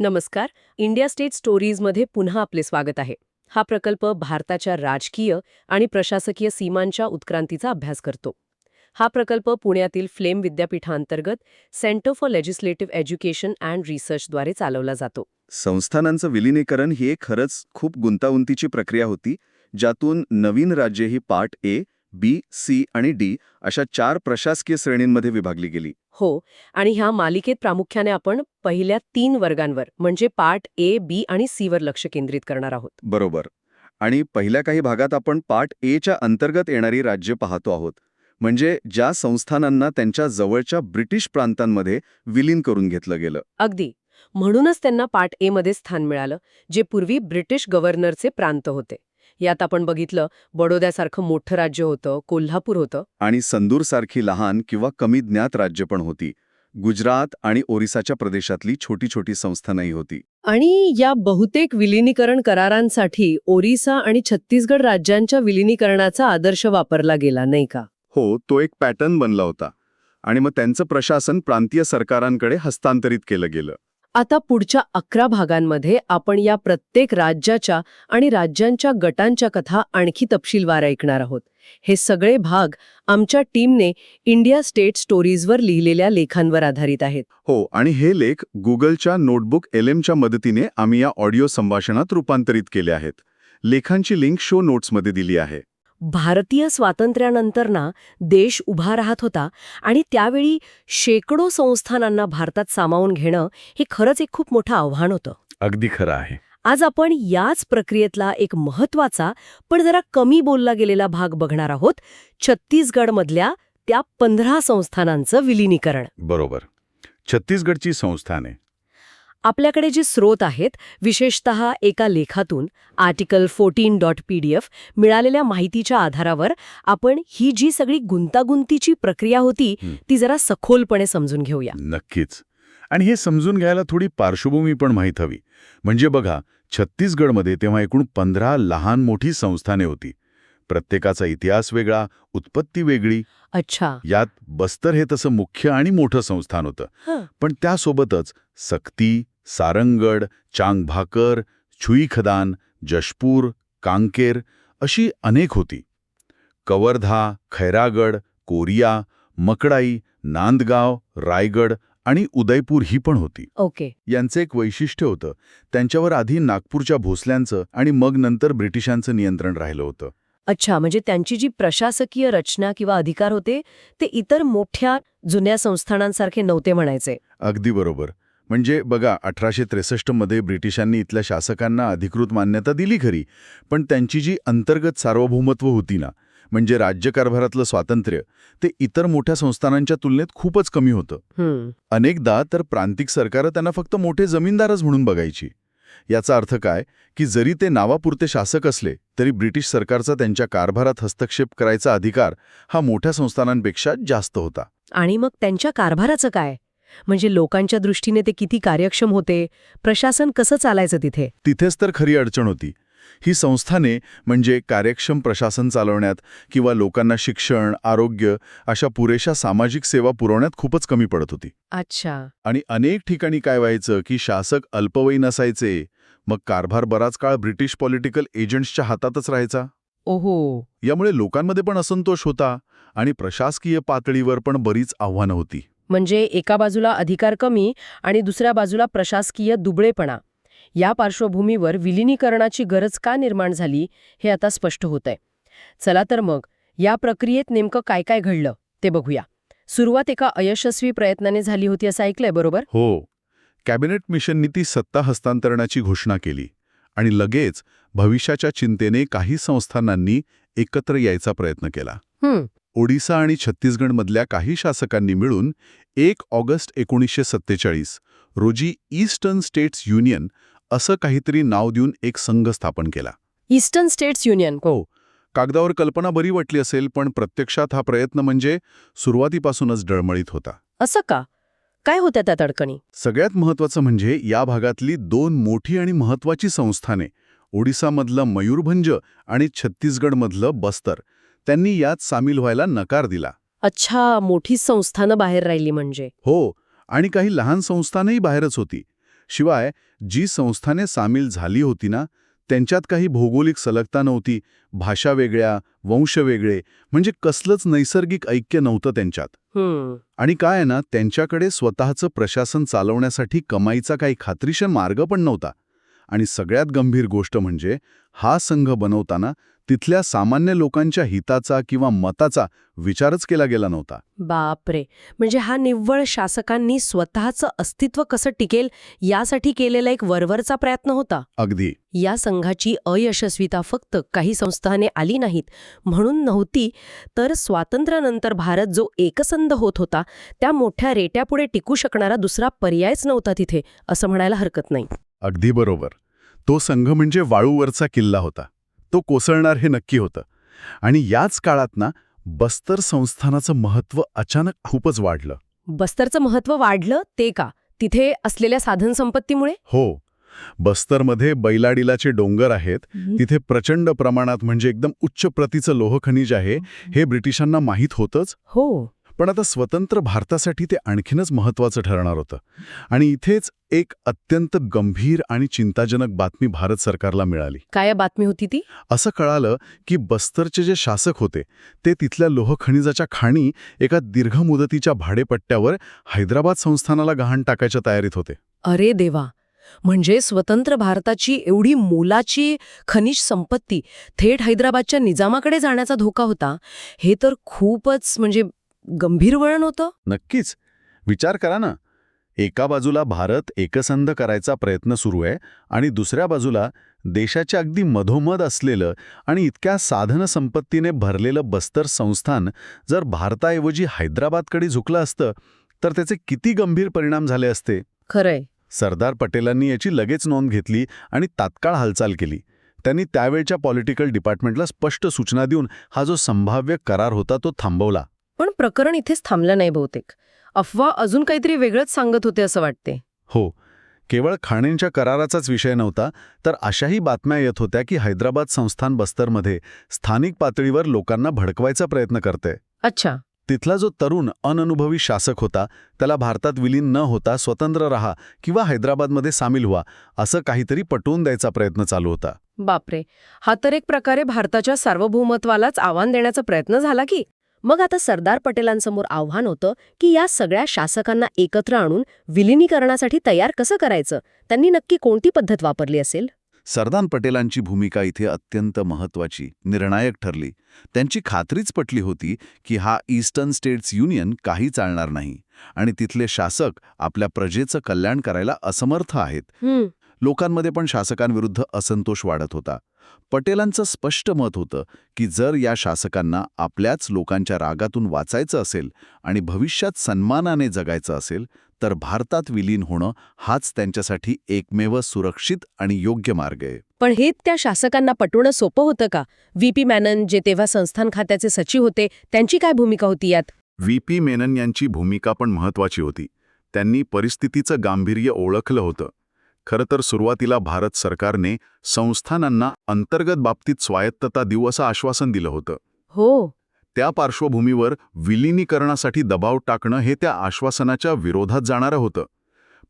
नमस्कार India state स्टोरीजमध्ये पुन्हा आपले स्वागत आहे. हा प्रकल्प भारताच्या राजकीय आणि प्रशासकीय सीमांच्या उत्क्रांतीचा अभ्यास करतो. हा प्रकल्प पुण्यातील फ्लेम विद्यापीठांतर्गत centre for legislative education and रिसर्चद्वारे चालवला जातो. संस्थानांचं विलिनीकरण ही एक खरंच खूप गुंतागुंतीची प्रक्रिया होती ज्यातून नवीन राज्ये ही पार्ट ए बी सी आणि डी अशा चार प्रशासकीय श्रेणींमध्ये विभागली गेली. हो आणि ह्या मालिकेत प्रामुख्याने आपण पहिल्या तीन वर्गांवर म्हणजे पार्ट ए बी आणि सी वर लक्ष केंद्रित करणार आहोत. बरोबर. आणि पहिल्या काही भागात आपण पार्ट एच्या अंतर्गत येणारी राज्य पाहतो आहोत. म्हणजे ज्या संस्थानांना त्यांच्या जवळच्या ब्रिटिश प्रांतांमध्ये विलीन करून घेतलं गेलं. अगदी. म्हणूनच त्यांना पार्ट ए मध्ये स्थान मिळालं जे पूर्वी ब्रिटिश गव्हर्नरचे प्रांत होते. यात आपण बघितलं बडोद्यासारखं मोठं राज्य होतं कोल्हापूर होतं. आणि संदूरसारखी लहान किंवा कमी ज्ञात राज्य पण होती. गुजरात आणि ओरिसाच्या प्रदेशातली छोटी छोटी संस्थानही होती. आणि या बहुतेक विलिनीकरण करारांसाठी ओरिसा आणि छत्तीसगड राज्यांच्या विलिनीकरणाचा आदर्श वापरला गेला नाही का? हो तो एक पॅटर्न बनला होता. आणि मग त्यांचं प्रशासन प्रांतीय सरकारांकडे हस्तांतरित केलं गेलं. आता पुढच्या अकरा भागांमध्ये आपण या प्रत्येक राज्याच्या आणि राज्यांच्या गटांच्या कथा आणखी तपशीलवार ऐकणार आहोत. हे सगळे भाग आमच्या टीमने इंडिया स्टेट स्टोरीजवर लिहिलेल्या लेखांवर आधारित आहेत. हो आणि हे लेख गुगलच्या नोटबुक एलएमच्या मदतीने आम्ही या ऑडिओ संभाषणात रूपांतरित केले आहेत. लेखांची लिंक शो नोट्समध्ये दिली आहे. भारतीय स्वातंत्र्यानंतर ना देश उभा राहत होता आणि त्यावेळी शेकडो संस्थानांना भारतात सामावून घेणं हे खरंच एक खूप मोठं आव्हान होतं. अगदी खरं आहे. आज आपण याच प्रक्रियेतला एक महत्त्वाचा पण जरा कमी बोलला गेलेला भाग बघणार आहोत. छत्तीसगडमधल्या त्या पंधरा संस्थानांचं विलिनीकरण. बरोबर. छत्तीसगडची संस्थाने आपल्याकडे जे स्रोत आहेत विशेषत एका लेखातून article fourteen dot P D F मिळालेल्या माहितीच्या आधारावर आपण ही जी सगळी गुंतागुंतीची प्रक्रिया होती. ती जरा सखोलपणे समजून घेऊया. नक्कीच. आणि हे समजून घ्यायला थोडी पार्श्वभूमी पण माहीत हवी. म्हणजे बघा छत्तीसगडमध्ये तेव्हा एकूण पंधरा लहान मोठी संस्थाने होती. प्रत्येकाचा इतिहास वेगळा उत्पत्ती वेगळी. अच्छा. यात बस्तर हे तसं मुख्य आणि मोठं संस्थान होतं. पण त्यासोबतच सक्ती सारंगड चांगभाकर छुईखदान जशपूर कांकेर अशी अनेक होती. कवर्धा खैरागड कोरिया मकडाई नांदगाव रायगड आणि उदयपूर ही पण होती. ओके. यांचं एक वैशिष्ट्य होतं त्यांच्यावर आधी नागपूरच्या भोसल्यांचं आणि मग नंतर ब्रिटिशांचं नियंत्रण राहिलं होतं. अच्छा म्हणजे त्यांची जी प्रशासकीय रचना किंवा अधिकार होते ते इतर मोठ्या जुन्या संस्थानांसारखे नव्हते म्हणायचे. अगदी बरोबर. म्हणजे बघा अठराशे त्रेसष्टमध्ये ब्रिटिशांनी इथल्या शासकांना अधिकृत मान्यता दिली खरी पण त्यांची जी अंतर्गत सार्वभौमत्व होती ना म्हणजे राज्यकारभारातलं स्वातंत्र्य ते इतर मोठ्या संस्थानांच्या तुलनेत खूपच कमी होतं. अनेकदा तर प्रांतिक सरकारं त्यांना फक्त मोठे जमीनदारच म्हणून बघायची. याचा अर्थ काय की जरी ते नावापुरते शासक असले तरी ब्रिटिश सरकारचा त्यांच्या कारभारात हस्तक्षेप करायचा अधिकार हा मोठ्या संस्थानांपेक्षा जास्त होता. आणि मग त्यांच्या कारभाराचं काय? म्हणजे लोकांच्या दृष्टीने ते किती कार्यक्षम होते प्रशासन कसं चालायचं तिथे? तिथेच तर खरी अडचण होती. ही संस्थाने म्हणजे कार्यक्षम प्रशासन चालवण्यात किंवा लोकांना शिक्षण आरोग्य अशा पुरेशा सामाजिक सेवा पुरवण्यात खूपच कमी पडत होती. अच्छा. आणि अनेक ठिकाणी काय व्हायचं की शासक अल्पवयीन असायचे. मग कारभार बराच काळ ब्रिटिश पॉलिटिकल एजंट्सच्या हातातच राहायचा. ओहो. यामुळे लोकांमध्ये पण असंतोष होता आणि प्रशासकीय पातळीवर पण बरीच आव्हानं होती. म्हणजे एका बाजूला अधिकार कमी आणि दुसऱ्या बाजूला प्रशासकीय दुबळेपणा. या पार्श्वभूमीवर विलिनीकरणाची गरज का निर्माण झाली हे आता स्पष्ट होतंय. चला तर मग या प्रक्रियेत नेमकं काय काय घडलं ते बघूया. सुरुवात एका अयशस्वी प्रयत्नाने झाली होती असं ऐकलंय बरोबर? हो. कॅबिनेट मिशननी ती सत्ता हस्तांतरणाची घोषणा केली आणि लगेच भविष्याच्या चिंतेने काही संस्थानांनी एकत्र यायचा प्रयत्न केला. ओडिसा आणि छत्तीसगडमधल्या काही शासकांनी मिळून एक ऑगस्ट एकोणीसशे सत्तेचाळीस रोजी ईस्टर्न स्टेट्स युनियन असं काहीतरी नाव देऊन एक संघ स्थापन केला. Eastern states union. हो कागदावर कल्पना बरी वाटली असेल पण प्रत्यक्षात हा प्रयत्न म्हणजे सुरुवातीपासूनच डळमळीत होता. असं का? काय होत्या त्या तडकणी सगळ्यात महत्वाचं म्हणजे या भागातली दोन मोठी आणि महत्वाची संस्थाने ओडिसामधलं मयूरभंज आणि छत्तीसगडमधलं बस्तर त्यांनी यात सामील व्हायला नकार दिला. अच्छा मोठी संस्थानं बाहेर राहिली म्हणजे. हो आणि काही लहान संस्थानही बाहेरच होती. शिवाय जी संस्थाने सामील झाली होती ना त्यांच्यात काही भौगोलिक सलगता नव्हती भाषा वेगळ्या वंश वेगळे म्हणजे कसलंच नैसर्गिक ऐक्य नव्हतं त्यांच्यात. आणि काय आहे ना त्यांच्याकडे स्वतःचं प्रशासन चालवण्यासाठी कमाईचा काही खात्रीशीर मार्ग पण नव्हता. आणि सगळ्यात गंभीर गोष्ट म्हणजे हा संघ बनवताना तिथल्या सामान्य लोकांच्या हिताचा किंवा मताचा विचारच केला गेला नव्हता. बापरे! म्हणजे हा निव्वळ शासकांनी स्वतःचं अस्तित्व कसं टिकेल यासाठी केलेला एक वरवरचा प्रयत्न होता? अगदी. या संघाची अयशस्विता फक्त काही संस्थाने आली नाहीत. म्हणून नव्हती तर स्वातंत्र्यानंतर भारत जो एकसंध होत होता त्या मोठ्या रेट्यापुढे टिकू शकणारा दुसरा पर्यायच नव्हता तिथे असं म्हणायला हरकत नाही. अगदी बरोबर. तो संघ म्हणजे वाळूवरचा किल्ला होता. तो कोसळणार हे नक्की होतं. आणि याच काळात ना बस्तर संस्थानाचं महत्त्व अचानक खूपच वाढलं. बस्तरचं महत्त्व वाढलं ते का? तिथे असलेल्या साधनसंपत्तीमुळे? हो. बस्तरमध्ये बैलाडिलाचे डोंगर आहेत. तिथे प्रचंड प्रमाणात म्हणजे एकदम उच्च प्रतीचं लोह खनिज आहे हे ब्रिटिशांना माहीत होतंच. हो. पण आता स्वतंत्र भारतासाठी ते आणखीनच महत्त्वाचं ठरणार होतं. आणि इथेच एक अत्यंत गंभीर आणि चिंताजनक बातमी भारत सरकारला मिळाली. काय बातमी होती ती? असं कळालं की बस्तरचे जे शासक होते ते तिथल्या लोह खनिजाच्या खाणी एका दीर्घ मुदतीच्या भाडेपट्ट्यावर हैदराबाद संस्थानाला गहाण टाकायच्या तयारीत होते. अरे देवा! म्हणजे स्वतंत्र भारताची एवढी मोलाची खनिज संपत्ती थेट हैदराबादच्या निजामाकडे जाण्याचा धोका होता? हे तर खूपच म्हणजे गंभीर वळण होतं? नक्कीच. विचार करा ना. एका बाजूला भारत एकसंध करायचा प्रयत्न सुरू आहे आणि दुसऱ्या बाजूला देशाच्या अगदी मधोमध असलेलं आणि इतक्या साधनसंपत्तीने भरलेलं बस्तर संस्थान जर भारताऐवजी हैदराबादकडे झुकलं असतं तर त्याचे किती गंभीर परिणाम झाले असते? खरंय. सरदार पटेलांनी याची लगेच नोंद घेतली आणि तात्काळ हालचाल केली. त्यांनी त्यावेळच्या पॉलिटिकल डिपार्टमेंटला स्पष्ट सूचना देऊन हा जो संभाव्य करार होता तो थांबवला. पण प्रकरण इथेच थांबलं नाही बहुतेक. अफवा अजून काहीतरी वेगळंच सांगत होते असं वाटते. हो. केवळ खाणींच्या कराराचाच विषय नव्हता तर अशाही बातम्या येत होत्या की हैदराबाद संस्थान बस्तरमध्ये स्थानिक पातळीवर लोकांना भडकवायचा प्रयत्न करते अच्छा. तिथला जो तरुण अननुभवी शासक होता त्याला भारतात विलीन न होता स्वतंत्र रहा किंवा हैदराबादमध्ये सामील व्हा असं काहीतरी पटवून द्यायचा प्रयत्न चालू होता. बापरे. हा तर एक प्रकारे भारताच्या सार्वभौमत्वालाच आव्हान देण्याचा प्रयत्न झाला की? मग आता सरदार पटेलांसमोर आव्हान होतं की या सगळ्या शासकांना एकत्र आणून विलिनीकरणासाठी तयार कसं करायचं? त्यांनी नक्की कोणती पद्धत वापरली असेल? सरदार पटेलांची भूमिका इथे अत्यंत महत्वाची निर्णायक ठरली. त्यांची खात्रीच पटली होती की हा ईस्टर्न स्टेट्स युनियन काही चालणार नाही आणि तिथले शासक आपल्या प्रजेचं कल्याण करायला असमर्थ आहेत. लोकांमध्ये पण शासकांविरुद्ध असंतोष वाढत होता. पटेलांचं स्पष्ट मत होतं की जर या शासकांना आपल्याच लोकांच्या रागातून वाचायचं असेल आणि भविष्यात सन्मानाने जगायचं असेल तर भारतात विलीन होणं हाच त्यांच्यासाठी एकमेव सुरक्षित आणि योग्य मार्ग आहे. पण हे त्या शासकांना पटवणं सोपं होतं का? व्ही. पी. मॅनन जे तेव्हा संस्थान खात्याचे सचिव होते त्यांची काय भूमिका होती यात? व्ही. पी. मेनन यांची भूमिका पण महत्वाची होती. त्यांनी परिस्थितीचं गांभीर्य ओळखलं होतं. खरं तर सुरुवातीला भारत सरकारने संस्थानांना अंतर्गत बाबतीत स्वायत्तता देऊ असं आश्वासन दिलं होतं. हो. त्या पार्श्वभूमीवर विलिनीकरणासाठी दबाव टाकणं हे त्या आश्वासनाच्या विरोधात जाणारं होतं.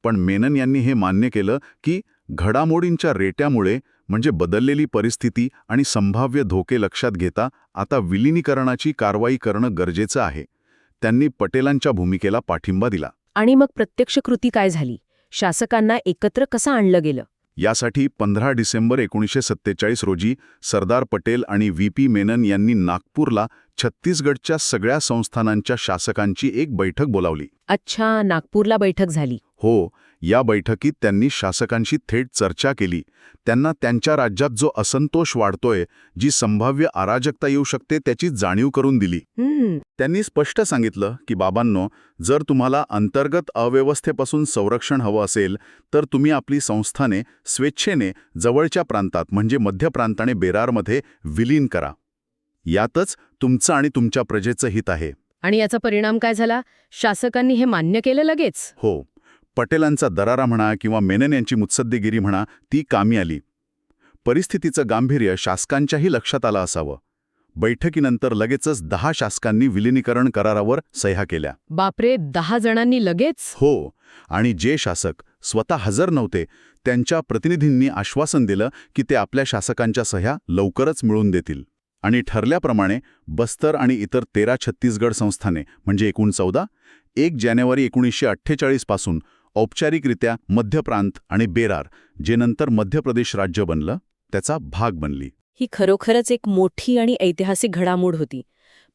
पण मेनन यांनी हे मान्य केलं की घडामोडींच्या रेट्यामुळे म्हणजे बदललेली परिस्थिती आणि संभाव्य धोके लक्षात घेता आता विलिनीकरणाची कारवाई करणं गरजेचं आहे. त्यांनी पटेलांच्या भूमिकेला पाठिंबा दिला. आणि मग प्रत्यक्ष कृती काय झाली? शासकांना एकत्र कसं आणलं गेलं? यासाठी पंधरा डिसेंबर एकोणीसशे सत्तेचाळीस रोजी सरदार पटेल आणि व्ही पी मेनन यांनी नागपूरला छत्तीसगडच्या सगळ्या संस्थानांच्या शासकांची एक बैठक बोलावली. अच्छा नागपूरला बैठक झाली. हो या बैठकीत त्यांनी शासकांशी थेट चर्चा केली. त्यांना त्यांच्या राज्यात जो असंतोष वाढतोय जी संभाव्य अराजकता येऊ शकते त्याची जाणीव करून दिली. त्यांनी स्पष्ट सांगितलं की बाबांनो जर तुम्हाला अंतर्गत अव्यवस्थेपासून संरक्षण हवं असेल तर तुम्ही आपली संस्थाने स्वेच्छेने जवळच्या प्रांतात म्हणजे मध्य प्रांताने बेरारमध्ये विलीन करा. यातच तुमचं आणि तुमच्या प्रजेचं हित आहे. आणि याचा परिणाम काय झाला? शासकांनी हे मान्य केलं लगेच? हो. पटेलांचा दरारा म्हणा किंवा मेनन यांची मुत्सद्देगिरी म्हणा ती कामी आली. परिस्थितीचं गांभीर्य शासकांच्याही लक्षात आलं असावं. बैठकीनंतर लगेचच दहा शासकांनी विलिनीकरण करारावर सह्या केल्या. बापरे दहा जणांनी लगेच? हो आणि जे शासक स्वतः हजर नव्हते त्यांच्या प्रतिनिधींनी आश्वासन दिलं की ते आपल्या शासकांच्या सह्या लवकरच मिळवून देतील. आणि ठरल्याप्रमाणे बस्तर आणि इतर तेरा छत्तीसगड संस्थाने म्हणजे एकूण चौदा एक जानेवारी एकोणीसशे अठ्ठेचाळीसपासून औपचारिकरित्या मध्य प्रांत आणि बेरार जे नंतर मध्य प्रदेश राज्य बनलं त्याचा भाग बनली. ही खरोखरच एक मोठी आणि ऐतिहासिक घडामोड होती.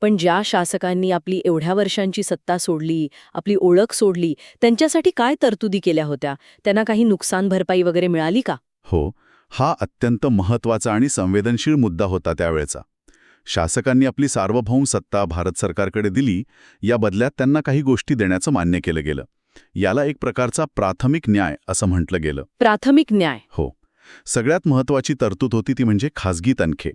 पण ज्या शासकांनी आपली एवढ्या वर्षांची सत्ता सोडली आपली ओळख सोडली त्यांच्यासाठी काय तरतुदी केल्या होत्या? त्यांना काही नुकसान भरपाई वगैरे मिळाली का? हो हा अत्यंत महत्त्वाचा आणि संवेदनशील मुद्दा होता त्यावेळेचा. शासकांनी आपली सार्वभौम सत्ता भारत सरकारकडे दिली या बदल्यात त्यांना काही गोष्टी देण्याचं मान्य केलं गेलं. याला एक प्रकारचा प्राथमिक न्याय असं म्हटलं गेलं. प्राथमिक न्याय. हो. सगळ्यात महत्वाची तरतूद होती ती म्हणजे खाजगी तनखे.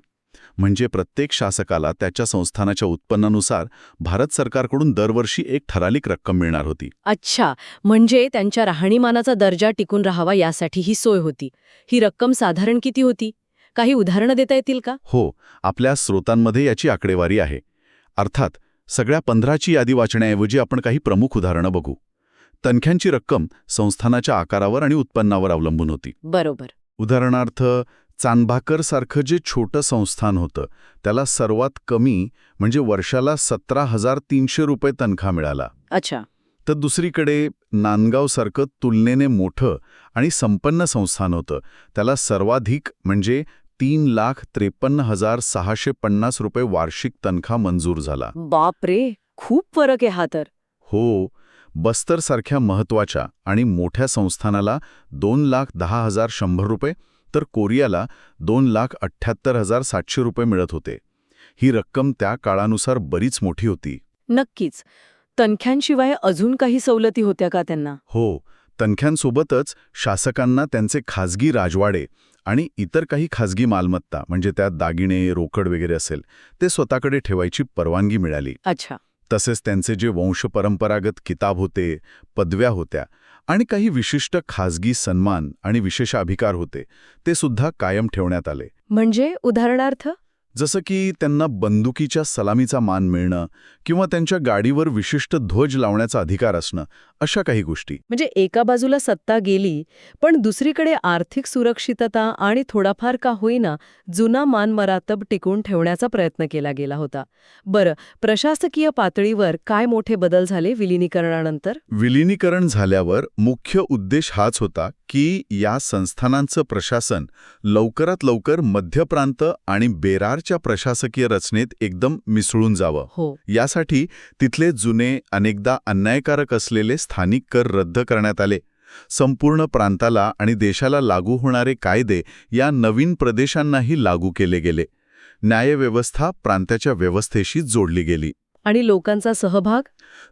म्हणजे प्रत्येक शासकाला त्याच्या संस्थानाच्या उत्पन्नानुसार भारत सरकारकडून दरवर्षी एक ठरालिक रक्कम मिळणार होती. अच्छा. म्हणजे त्यांच्या राहणीमानाचा दर्जा टिकून राहावा यासाठी ही सोय होती. ही रक्कम साधारण किती होती? काही उदाहरणं देता येतील का? हो. आपल्या स्रोतांमध्ये याची आकडेवारी आहे. अर्थात सगळ्या पंधराची यादी वाचण्याऐवजी आपण काही प्रमुख उदाहरणं बघू. तनख्यांची रक्कम संस्थानाच्या आकारावर आणि उत्पन्नावर अवलंबून होती. बरोबर. उदाहरणार्थ चांदभाकरसारखं जे छोटं संस्थान होतं त्याला सर्वात कमी म्हणजे वर्षाला सतरा हजार तीनशे रुपये तनखा मिळाला. अच्छा. तर दुसरीकडे नांदगावसारखं तुलनेने मोठं आणि संपन्न संस्थान होतं त्याला सर्वाधिक म्हणजे तीन लाख त्रेपन्न हजार सहाशे पन्नास रुपये वार्षिक तनखा मंजूर झाला. बाप रे खूप फरक आहे हा तर. हो बस्तरसारख्या महत्त्वाच्या आणि मोठ्या संस्थानाला दोन लाख दहा हजार शंभर रुपये तर कोरियाला दोन लाख अठ्ठ्याहत्तर हजार सातशे रुपये मिळत होते. ही रक्कम त्या काळानुसार बरीच मोठी होती. नक्कीच. तनख्यांशिवाय अजून काही सवलती होत्या का त्यांना? हो. तनख्यांसोबतच शासकांना त्यांचे खाजगी राजवाडे आणि इतर काही खाजगी मालमत्ता म्हणजे त्यात दागिने रोकड वगैरे असेल ते स्वतःकडे ठेवायची परवानगी मिळाली. अच्छा. तसेच त्यांचे जे वंशपरंपरागत किताब होते पदव्या होत्या आणि काही विशिष्ट खाजगी सन्मान आणि विशेषाधिकार होते ते सुद्धा कायम ठेवण्यात आले. म्हणजे उदाहरणार्थ जसं की त्यांना बंदुकीच्या सलामीचा मान मिळणं किंवा त्यांच्या गाडीवर विशिष्ट ध्वज लावण्याचा अधिकार असणं अशा काही गोष्टी. म्हणजे एका बाजूला सत्ता गेली पण दुसरीकडे आर्थिक सुरक्षितता आणि थोडाफार का होईना जुना मानमरातब टिकून ठेवण्याचा प्रयत्न केला गेला होता. बरं प्रशासकीय पातळीवर काय मोठे बदल झाले विलिनीकरणानंतर? विलिनीकरण झाल्यावर मुख्य उद्देश हाच होता की या संस्थानांचं प्रशासन लवकरात लवकर मध्य प्रांत आणि बेरारच्या प्रशासकीय रचनेत एकदम मिसळून जावं. हो. यासाठी तिथले जुने अनेकदा अन्यायकारक असलेले स्थानिक कर रद्द करण्यात आले. संपूर्ण प्रांताला आणि देशाला लागू होणारे कायदे या नवीन प्रदेशांनाही लागू केले गेले. न्यायव्यवस्था प्रांताच्या व्यवस्थेशी जोडली गेली. आणि लोकांचा सहभाग?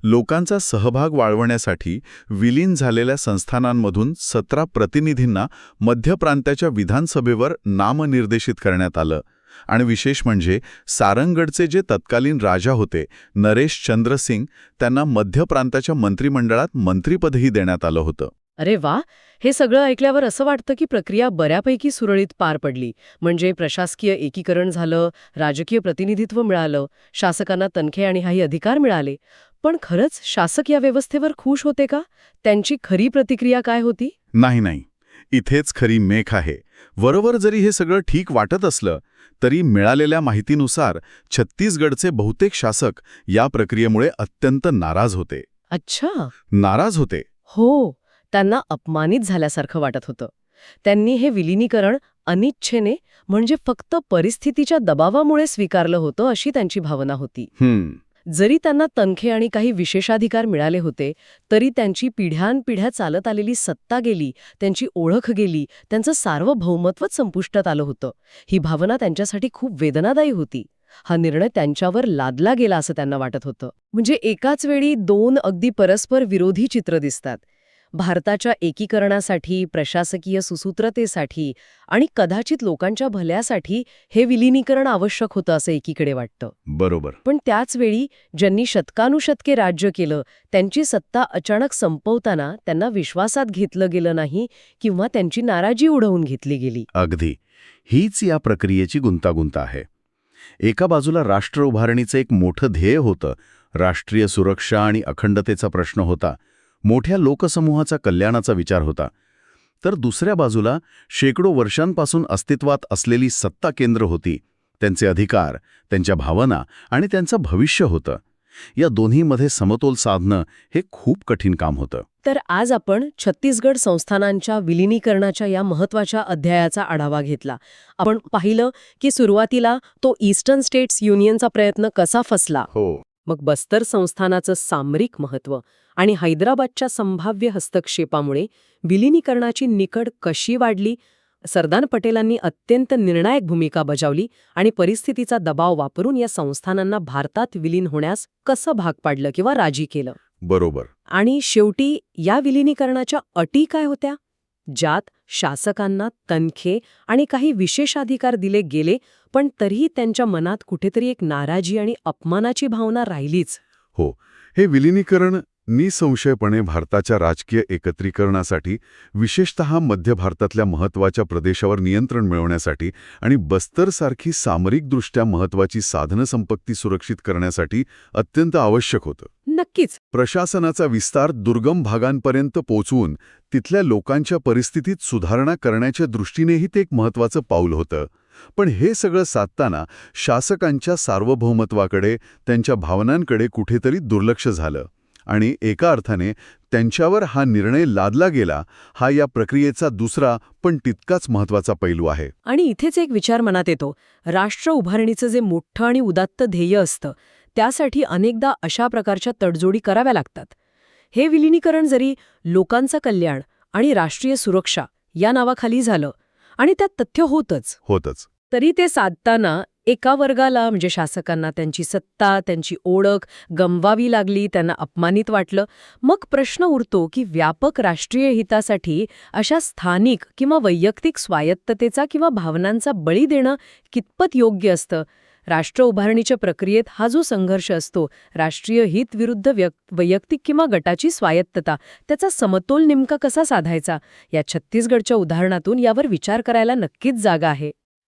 लोकांचा सहभाग वाढवण्यासाठी विलीन झालेल्या संस्थानांमधून सतरा प्रतिनिधींना मध्य प्रांताच्या विधानसभेवर नामनिर्देशित करण्यात आलं. आणि विशेष म्हणजे सारंगडचे जे तत्कालीन राजा होते नरेश चंद्र सिंग त्यांना मध्य प्रांताच्या मंत्रिमंडळात मंत्रिपदही देण्यात आलं होतं. अरे वा! हे सगळं ऐकल्यावर असं वाटतं की प्रक्रिया बऱ्यापैकी सुरळीत पार पडली. म्हणजे प्रशासकीय एकीकरण झालं राजकीय प्रतिनिधित्व मिळालं शासकांना तनखे आणि काही अधिकार मिळाले. पण खरंच शासक या व्यवस्थेवर खुश होते का? त्यांची खरी प्रतिक्रिया काय होती? नाही नाही. इथेच खरी मेख आहे. बरोबर जरी हे सगळं ठीक वाटत असलं तरी मिळालेल्या माहितीनुसार छत्तीसगडचे बहुतेक शासक या प्रक्रियेमुळे अत्यंत नाराज होते. अच्छा. नाराज होते. हो त्यांना अपमानित झाल्यासारखं वाटत होतं. त्यांनी हे विलिनीकरण अनिच्छेने म्हणजे फक्त परिस्थितीच्या दबावामुळे स्वीकारलं होतं अशी त्यांची भावना होती. हम्म. जरी त्यांना तनखे आणि काही विशेषाधिकार मिळाले होते तरी त्यांची पिढ्यानपिढ्या चालत आलेली सत्ता गेली त्यांची ओळख गेली त्यांचं सार्वभौमत्वच संपुष्टात आलं होतं. ही भावना त्यांच्यासाठी खूप वेदनादायी होती. हा निर्णय त्यांच्यावर लादला गेला असं त्यांना वाटत होतं. म्हणजे एकाच वेळी दोन अगदी परस्पर विरोधी चित्र दिसतात. भारताच्या एकीकरणासाठी प्रशासकीय सुसूत्रतेसाठी आणि कदाचित लोकांच्या भल्यासाठी हे विलिनीकरण आवश्यक होतं असं एकीकडे वाटतं. बरोबर. पण त्याच वेळी ज्यांनी शतकानुशतके राज्य केलं त्यांची सत्ता अचानक संपवताना त्यांना विश्वासात घेतलं गेलं नाही किंवा त्यांची नाराजी उडवून घेतली गेली. अगदी. हीच या प्रक्रियेची गुंतागुंत आहे. एका बाजूला राष्ट्र उभारणीचं एक मोठं ध्येय होतं राष्ट्रीय सुरक्षा आणि अखंडतेचा प्रश्न होता मोठ्या लोकसमूहाचा कल्याणाचा विचार होता. तर दुसऱ्या बाजूला शेकडो वर्षांपासून अस्तित्वात असलेली सत्ता केंद्र होती. त्यांचे अधिकार त्यांच्या भावना आणि त्यांचं भविष्य होतं. या दोन्हीमध्ये समतोल साधणं हे खूप कठीण काम होतं. तर आज आपण छत्तीसगड संस्थानांच्या विलिनीकरणाच्या या महत्त्वाच्या अध्यायाचा आढावा घेतला. आपण पाहिलं की सुरुवातीला तो ईस्टर्न स्टेट्स युनियनचा प्रयत्न कसा फसला. हो. मग बस्तर संस्थानाचं सामरिक महत्त्व. आणि हैदराबादच्या संभाव्य हस्तक्षेपामुळे विलिनीकरणाची निकड कशी वाढली सरदार पटेलांनी अत्यंत निर्णायक भूमिका बजावली आणि परिस्थितीचा दबाव वापरून या संस्थानांना भारतात विलीन होण्यास कसं भाग पाडलं किंवा राजी केलं? बरोबर. आणि शेवटी या विलिनीकरणाच्या अटी काय होत्या? ज्यात शासकांना तनखे आणि काही विशेषाधिकार दिले गेले पण तरीही त्यांच्या मनात कुठेतरी एक नाराजी आणि अपमानाची भावना राहिलीच. हो. हे विलिनीकरण निसंशयपणे भारताच्या राजकीय एकत्रीकरणासाठी विशेषतः मध्य भारतातल्या महत्त्वाच्या प्रदेशावर नियंत्रण मिळवण्यासाठी आणि बस्तरसारखी सामरिकदृष्ट्या महत्त्वाची साधनसंपत्ती सुरक्षित करण्यासाठी अत्यंत आवश्यक होतं. नक्कीच. प्रशासनाचा विस्तार दुर्गम भागांपर्यंत पोचवून तिथल्या लोकांच्या परिस्थितीत सुधारणा करण्याच्या दृष्टीनेही ते एक महत्त्वाचं पाऊल होतं. पण हे सगळं साधताना शासकांच्या सार्वभौमत्वाकडे त्यांच्या भावनांकडे कुठेतरी दुर्लक्ष झालं. आणि एका अर्थाने त्यांच्यावर हा निर्णय लादला गेला हा या प्रक्रियेचा दुसरा पण तितकाच महत्त्वाचा पैलू आहे. आणि इथेच एक विचार मनात येतो. राष्ट्र उभारणीचं जे मोठं आणि उदात्त ध्येय असतं त्यासाठी अनेकदा अशा प्रकारच्या तडजोडी कराव्या लागतात. हे विलिनीकरण जरी लोकांचं कल्याण आणि राष्ट्रीय सुरक्षा या नावाखाली झालं आणि त्यात तथ्य होतच. होतच. तरी ते साधताना एका वर्गाला म्हणजे शासकांना त्यांची सत्ता त्यांची ओळख गमवावी लागली त्यांना अपमानित वाटलं. मग प्रश्न उरतो की व्यापक राष्ट्रीय हितासाठी अशा स्थानिक किंवा वैयक्तिक स्वायत्ततेचा किंवा भावनांचा बळी देणं कितपत योग्य असतं? राष्ट्र उभारणीच्या प्रक्रियेत हा जो संघर्ष असतो राष्ट्रीय हित विरुद्ध वैयक्तिक किंवा गटाची स्वायत्तता त्याचा समतोल नेमका कसा साधायचा? या छत्तीसगडच्या उदाहरणातून यावर विचार करायला नक्कीच जागा आहे.